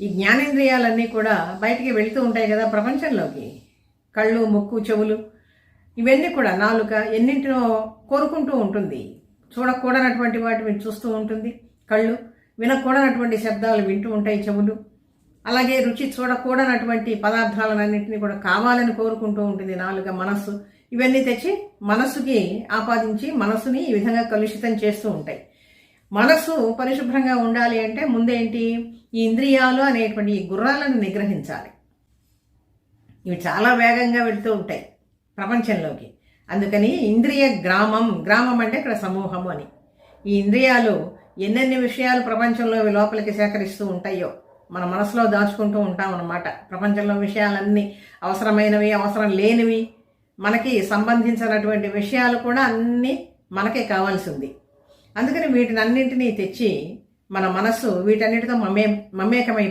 ఈ జ్ఞానేంద్రియాలన్నీ కూడా బయటికి వెళ్తూ ఉంటాయి కదా ప్రపంచంలోకి. కళ్ళు ముక్కు చెవులు ఇవన్నీ కూడా నాలుక ఎన్నింటినో కోరుకుంటూ ఉంటుంది. చూడకూడనటువంటి వాటిని చూస్తూ ఉంటుంది. కళ్ళు వినకూడనటువంటి శబ్దాలు వింటూ ఉంటాయి చెవులు. అలాగే రుచి చూడకూడనటువంటి పదార్థాలన్నింటినీ కూడా కావాలని కోరుకుంటూ ఉంటుంది నాలుక మనస్సు. ఇవన్నీ తెచ్చి మనస్సుకి ఆపాదించి మనస్సుని ఈ విధంగా కలుషితం చేస్తూ ఉంటాయి. మనస్సు పరిశుభ్రంగా ఉండాలి అంటే ముందేంటి? ఈ ఇంద్రియాలు అనేటువంటి ఈ గుర్రాలను నిగ్రహించాలి. ఇవి చాలా వేగంగా వెళ్తూ ఉంటాయి ప్రపంచంలోకి. అందుకని ఇంద్రియ గ్రామం గ్రామం అంటే ఇక్కడ సమూహము అని. ఈ ఇంద్రియాలు ఎన్నెన్ని విషయాలు ప్రపంచంలో లోపలికి సేకరిస్తూ ఉంటాయో మన మనసులో దాచుకుంటూ ఉంటాం అన్నమాట. ప్రపంచంలో విషయాలన్నీ అవసరమైనవి అవసరం లేనివి మనకి సంబంధించినటువంటి విషయాలు కూడా అన్నీ మనకే కావాల్సింది. అందుకని వీటిని అన్నింటినీ తెచ్చి మన మనస్సు వీటన్నిటితో మమే మమేకమై